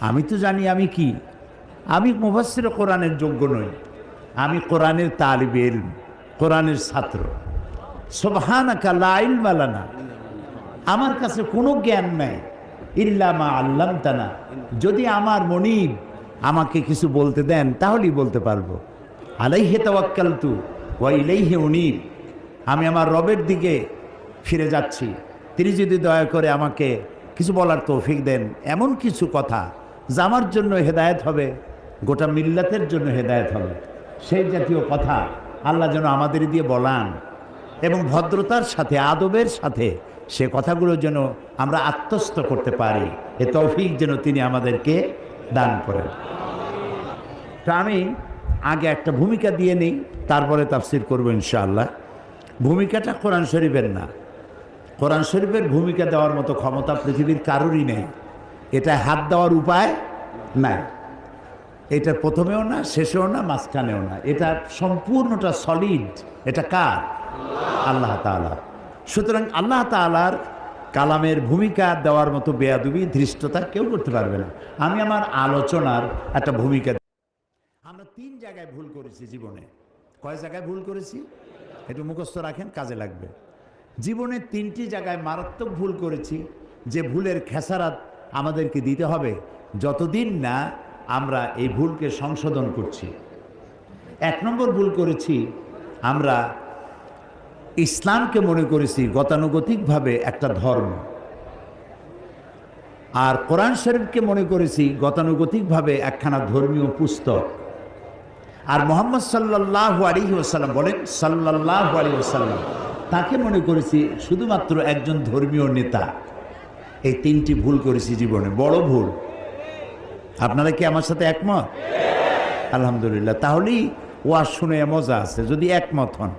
আমি তো জানি আমি কি। আমি মুফাসির কোরআনের যোগ্য নই। আমি কোরআনের তালিবের কোরআনের ছাত্র। লাইল মালানা আমার কাছে কোনো জ্ঞান নাই। ইল্লামা আল্লাম তানা যদি আমার মনিব আমাকে কিছু বলতে দেন, তাহলেই বলতে পারব। আলাইহে তাওয়াক্কাল তু ওয়া ইলাইহে উনিব। আমি আমার রবের দিকে ফিরে যাচ্ছি। তিনি যদি দয়া করে আমাকে কিছু বলার তৌফিক দেন, এমন কিছু কথা যা আমার জন্য হেদায়েত হবে, গোটা মিল্লাতের জন্য হেদায়েত হবে। সেই জাতীয় কথা আল্লাহ যেন আমাদের দিয়ে বলান এবং ভদ্রতার সাথে, আদবের সাথে সে কথাগুলো যেন আমরা আত্মস্থ করতে পারি। এ তৌফিক যেন তিনি আমাদেরকে দান করেন। তো আমি আগে একটা ভূমিকা দিয়ে নিই, তারপরে তাফসির করব ইনশাআল্লাহ। ভূমিকাটা কোরআন শরীফের না। কোরআন শরীফের ভূমিকা দেওয়ার মতো ক্ষমতা পৃথিবীর কারোরই নেই। এটা হাত দেওয়ার উপায় নাই। এটা প্রথমেও না, শেষেও না, মাঝখানেও না। এটা সম্পূর্ণটা সলিড এটা কার? আল্লাহ তাআলা। সুতরাং আল্লাহ তাআলার কালামের ভূমিকা দেওয়ার মতো বেয়াদুবি, ধৃষ্টতা কেউ করতে পারবে না। আমি আমার আলোচনার একটা ভূমিকা আমরা তিন জায়গায় ভুল করেছি জীবনে। কয় জায়গায় ভুল করেছি? একটু মুখস্থ রাখেন, কাজে লাগবে। জীবনে তিনটি জায়গায় মারাত্মক ভুল করেছি। যে ভুলের খেসারাত আমাদেরকে দিতে হবে। যতদিন না আমরা এই ভুলকে সংশোধন করছি। এক নম্বর ভুল করেছি, আমরা ইসলামকে মনে করেছি গতানুগতিকভাবে একটা ধর্ম। আর কোরআন শরীফকে মনে করেছি গতানুগতিকভাবে একখানা ধর্মীয় পুস্তক। আর মোহাম্মদ সাল্লাহ আলী ওসাল্লাম বলেন সাল্লাহ আলী ওসাল্লাম তাকে মনে করেছি শুধুমাত্র একজন ধর্মীয় নেতা। এই তিনটি ভুল করেছি জীবনে। বড় ভুল। আপনারা কি আমার সাথে একমত? আলহামদুলিল্লাহ। তাহলেই ওয়াজ শুনে মজা আছে, যদি একমত হন।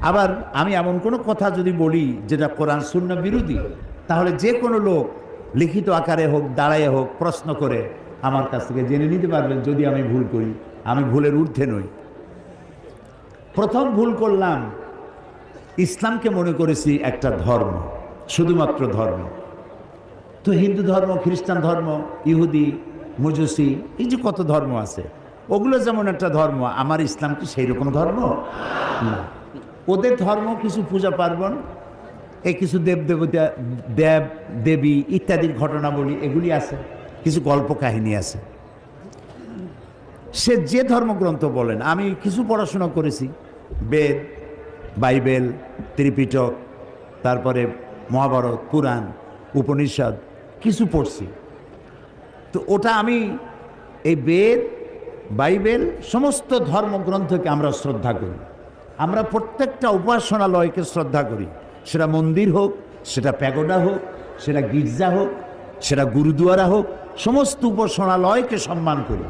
আবার আমি এমন কোনো কথা যদি বলি যেটা কোরআন শূন্য বিরোধী, তাহলে যে কোনো লোক লিখিত আকারে হোক, দাঁড়ায় হোক, প্রশ্ন করে আমার কাছ থেকে জেনে নিতে পারবেন যদি আমি ভুল করি। আমি ভুলের ঊর্ধ্বে নই। প্রথম ভুল করলাম, ইসলামকে মনে করেছি একটা ধর্ম। শুধুমাত্র ধর্ম। তো হিন্দু ধর্ম, খ্রিস্টান ধর্ম, ইহুদি, মজুসি, এই যে কত ধর্ম আছে, ওগুলো যেমন একটা ধর্ম, আমার ইসলাম কি সেই রকম ধর্ম? না। ওদের ধর্ম কিছু পূজা পার্বণ, এই কিছু দেব দেবতা, দেব, দেবী ইত্যাদির ঘটনাবলী এগুলি আছে, কিছু গল্প কাহিনী আছে। সে যে ধর্মগ্রন্থ বলেন, আমি কিছু পড়াশোনা করেছি, বেদ, বাইবেল, ত্রিপিটক, তারপরে মহাভারত, পুরাণ, উপনিষদ, কিছু পড়ছি। তো ওটা আমি এই বেদ, বাইবেল, সমস্ত ধর্মগ্রন্থকে আমরা শ্রদ্ধা করি। আমরা প্রত্যেকটা উপাসনালয়কে শ্রদ্ধা করি। সেটা মন্দির হোক, সেটা প্যাগোডা হোক, সেটা গির্জা হোক, সেটা গুরুদুয়ারা হোক, সমস্ত উপাসনালয়কে সম্মান করি।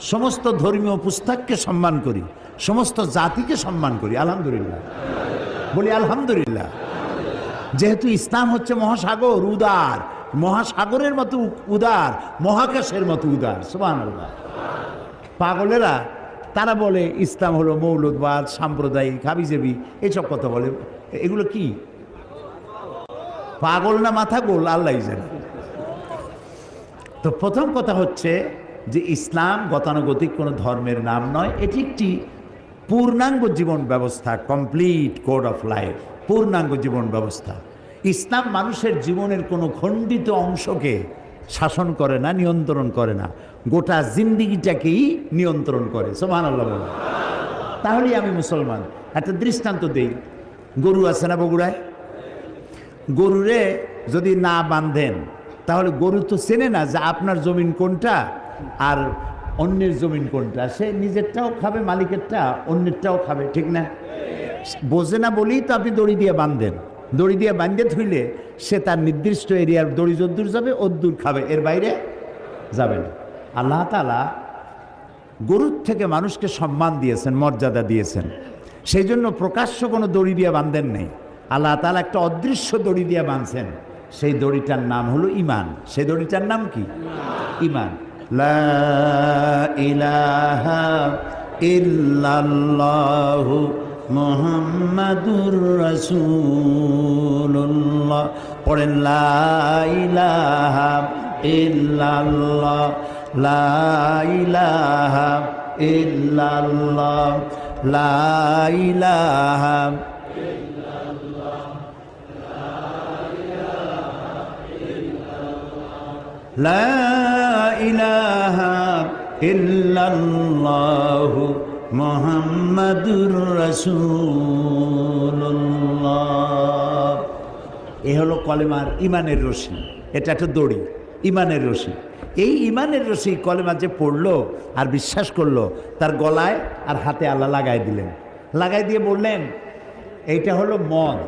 সমস্ত ধর্মীয় পুস্তককে সম্মান করি। সমস্ত জাতিকে সম্মান করি। আলহামদুলিল্লাহ। বলি আলহামদুলিল্লাহ। যেহেতু ইসলাম হচ্ছে মহাসাগর, উদার। মহাসাগরের মতো উদার, মহাকাশের মতো উদার। সুবাহ পাগলেরা, তারা বলে ইসলাম হলো মৌলদবাদ সাম্প্রদায়িক, হাবিজেবি, এসব কথা বলে। এগুলো কি? পাগল না মাথা গোল? আল্লাহ জানে। তো প্রথম কথা হচ্ছে যে ইসলাম গতানুগতিক কোনো ধর্মের নাম নয়। এটি একটি পূর্ণাঙ্গ জীবন ব্যবস্থা কমপ্লিট কোড অফ লাইফ পূর্ণাঙ্গ জীবন ব্যবস্থা। ইসলাম মানুষের জীবনের কোনো খণ্ডিত অংশকে শাসন করে না, নিয়ন্ত্রণ করে না। গোটা জিন্দিগিটাকেই নিয়ন্ত্রণ করে সোমান আল্লাহ তাহলেই আমি মুসলমান। একটা দৃষ্টান্ত দেই। গরু আছে না বগুড়ায়? গরুরে যদি না বাঁধেন, তাহলে গরু তো চেনে না যে আপনার জমিন কোনটা আর অন্যের জমিন কোনটা। সে নিজেরটাও খাবে, মালিকেরটা অন্যেরটাও খাবে, ঠিক না? বোঝে না বলেই তো আপনি দড়ি দিয়ে বাঁধেন। দড়ি দিয়ে বাঁধে থইলে সে তার নির্দিষ্ট এরিয়ার দড়ি যদ্দূর যাবে, অদ্দূর খাবে, এর বাইরে যাবে না। আল্লাহ তালা গরুর থেকে মানুষকে সম্মান দিয়েছেন, মর্যাদা দিয়েছেন। সেই জন্য প্রকাশ্য কোনো দড়ি দিয়ে বাঁধেন নেই। আল্লাহ তালা একটা অদৃশ্য দড়ি দিয়ে বাঁধছেন। সেই দড়িটার নাম হলো ইমান সেই দড়িটার নাম কি? ইমান ইলাহা ইল্লাল্লাহু মোহাম্মদুর রাসূলুল্লাহ পড়েন লা ইলাহা ইল্লাল্লাহ লা ইলাহা ইল্লাল্লাহ লা ইলাহা لا إله إلا الله মোহাম্মদুর রসুল্লাহ এ হলো কলেমার ইমানের রশি, এটা একটা দড়ি, ইমানের রশি। এই ইমানের রশি কলেমা যে পড়ল আর বিশ্বাস করল, তার গলায় আর হাতে আল্লাহ লাগাই দিলেন। লাগাই দিয়ে বললেন, এইটা হলো মদ,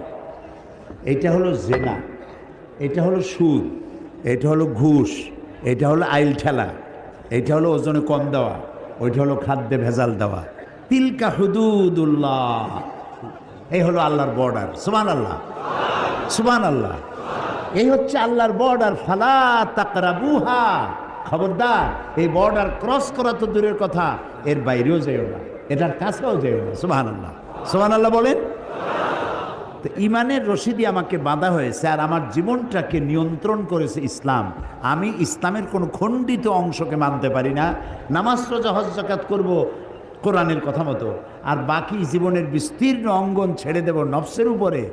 এইটা হলো জেনা এটা হলো সুদ এটা হলো ঘুষ এটা হলো আইল ঠেলা এটা হলো ওজনে কম দেওয়া। ওইটা হলো খাদ্যে ভেজাল দেওয়া। তিলকা হুদুদুল্লাহ। এই হলো আল্লাহর বর্ডার সুমান আল্লাহ সুমান আল্লাহ এই হচ্ছে আল্লাহর বর্ডার ফালা তাকরা বুহা খবরদার, এই বর্ডার ক্রস করা তো দূরের কথা। এর বাইরেও যেও না। এটার কাছেও যেও না। সুমান আল্লাহ সুমান আল্লাহ বলেন। তো ইমানের রশিদি আমাকে বাঁধা হয়েছে আর আমার জীবনটাকে নিয়ন্ত্রণ করেছে ইসলাম। আমি ইসলামের কোনো খণ্ডিত অংশকে মানতে পারি না। নামাজ, রোজা, হজ জাকাত করব কোরআনের কথা মতো। আর বাকি জীবনের বিস্তীর্ণ অঙ্গন ছেড়ে দেব নফসের উপরে,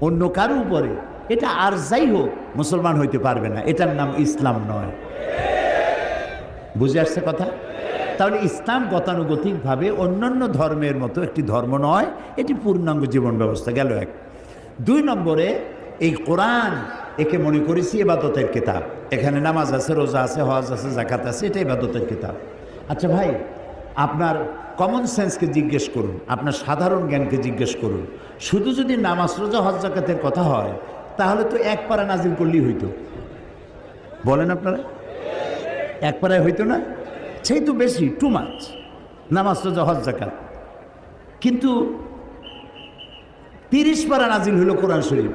অন্য কারও উপরে। এটা আর যাই হোক, মুসলমান হইতে পারবে না। এটার নাম ইসলাম নয়। বুঝে আসছে কথা? তাহলে ইসলাম গতানুগতিকভাবে অন্যান্য ধর্মের মতো একটি ধর্ম নয়, এটি পূর্ণাঙ্গ জীবন ব্যবস্থা। গেল এক। দুই নম্বরে, এই কোরআন একে মনে করেছি এবাদতের কিতাব। এখানে নামাজ আছে, রোজা আছে, হজ আছে জাকাত আছে এটা এবাদতের কিতাব। আচ্ছা ভাই, আপনার কমন সেন্সকে জিজ্ঞেস করুন, আপনার সাধারণ জ্ঞানকে জিজ্ঞেস করুন। শুধু যদি নামাজ, রোজা, হজ জাকাতের কথা হয়, তাহলে তো এক পারা নাজিল করলেই হইতো। বলেন আপনারা? এক পাড়ায় হইতো না? সেই তো বেশি টু মাছ নামাজ, রোজা, হজ জাকাত কিন্তু তিরিশ পারা নাজিল হইল কোরআন শরীফ।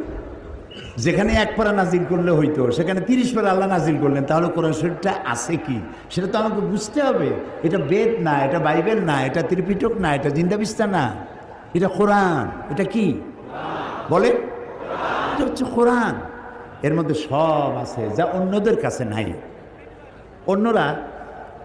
যেখানে এক পারা নাজিল করলে হইতো, সেখানে তিরিশ পারা আল্লাহ নাজিল করলেন, তাহলে কোরআন শরীফটা আছে কি? সেটা তো আমাকে বুঝতে হবে। এটা বেদ না, এটা বাইবেল না, এটা ত্রিপিটক না, এটা জিন্দাবিস্তা না। এটা কোরআন, এটা কি? বলে এটা হচ্ছে কোরআন। এর মধ্যে সব আছে, যা অন্যদের কাছে নাই। অন্যরা,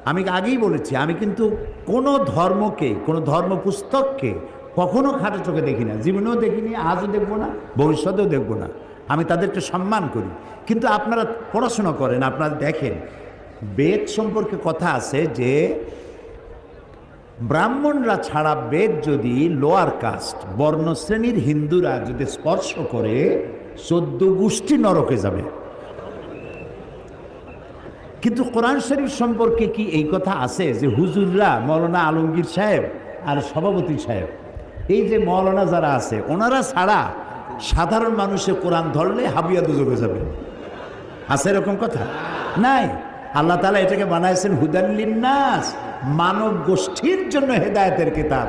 আমি আগেই বলেছি, আমি কিন্তু কোনো ধর্মকে, কোনো ধর্ম পুস্তককে কখনো খাটো চোখে দেখি না, জীবনেও দেখিনি, আজও দেখব না, ভবিষ্যতেও দেখব না। আমি তাদেরকে সম্মান করি। কিন্তু আপনারা পড়াশোনা করেন, আপনারা দেখেন, বেদ সম্পর্কে কথা আছে যে ব্রাহ্মণরা ছাড়া বেদ যদি লোয়ার কাস্ট বর্ণশ্রেণীর হিন্দুরা যদি স্পর্শ করে, চোদ্দ গোষ্ঠী নরকে যাবে। কিন্তু কোরআন শরীফ সম্পর্কে কি এই কথা আছে যে হুজুররা মৌলানা আলমগীর সাহেব আর সভাপতি সাহেব এই যে মৌলানা যারা আছে, ওনারা ছাড়া সাধারণ মানুষে কোরআন ধরলে হাবিয়া দুজকে যাবে। আছে এরকম কথা? নাই। আল্লাহ তালা এটাকে বানাইছেন নাস মানব গোষ্ঠীর জন্য হেদায়তের কিতাব।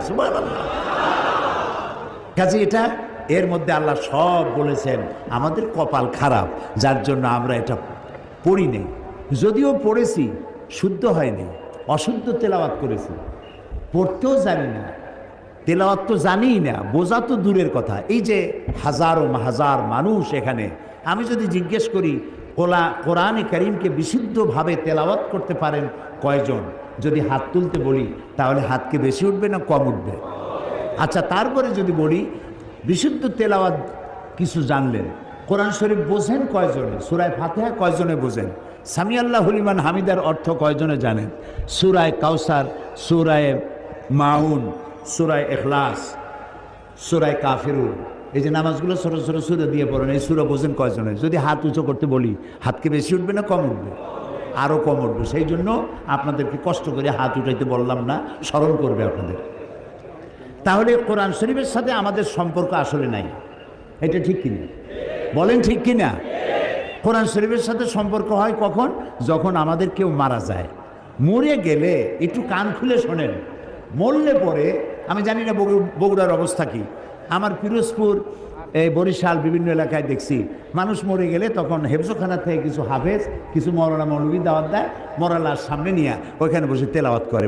কাজে এটা, এর মধ্যে আল্লাহ সব বলেছেন, আমাদের কপাল খারাপ, যার জন্য আমরা এটা পড়ি নেই। যদিও পড়েছি, শুদ্ধ হয়নি, অশুদ্ধ তেলাওয়াত করেছি, পড়তেও জানি না। তেলাওয়াত তো জানিই না, বোঝা তো দূরের কথা। এই যে হাজারো হাজার মানুষ এখানে, আমি যদি জিজ্ঞেস করি, কোলা, কোরআনে করিমকে বিশুদ্ধভাবে তেলাওয়াত করতে পারেন কয়জন? যদি হাত তুলতে বলি, তাহলে হাতকে বেশি উঠবে না কম উঠবে? আচ্ছা তারপরে যদি বলি, বিশুদ্ধ তেলাওয়াত কিছু জানলেন। কোরআন শরীফ বোঝেন কয়জনে? সুরায় ফাতেহা কয়জনে বোঝেন? সামিয়াল্লাহ হলিমান হামিদার অর্থ কয়জনে জানেন? সুরায় কাউসার, সুরায় মাউন সুরায় এখলাস সুরায় কাফিরুল এই যে নামাজগুলো ছোটো ছোটো সুরে দিয়ে পড়েন, এই সুরা বোঝেন কয়জনে যদি হাত উঁচু করতে বলি, হাতকে বেশি উঠবে না কম উঠবে? আরও কম উঠবে। সেই জন্য আপনাদেরকে কষ্ট করে হাত উঠাইতে বললাম না, স্মরণ করবে আপনাদের। তাহলে কোরআন শরীফের সাথে আমাদের সম্পর্ক আসলে নাই। এটা ঠিক কিনা? বলেন ঠিক কিনা? কোরআন শরীফের সাথে সম্পর্ক হয় কখন? যখন আমাদের কেউ মারা যায়। মরে গেলে একটু কান খুলে শোনেন। মরলে পরে আমি জানি না বগু- বগুড়ার অবস্থা কি। আমার পিরোজপুর, এই বরিশাল বিভিন্ন এলাকায় দেখছি, মানুষ মরে গেলে তখন হেফজোখানা থেকে কিছু হাফেজ, কিছু মরলা মৌলবী দাওয়াত দেয়, মরালার সামনে নিয়ে ওইখানে বসে তেলাওয়াত করে।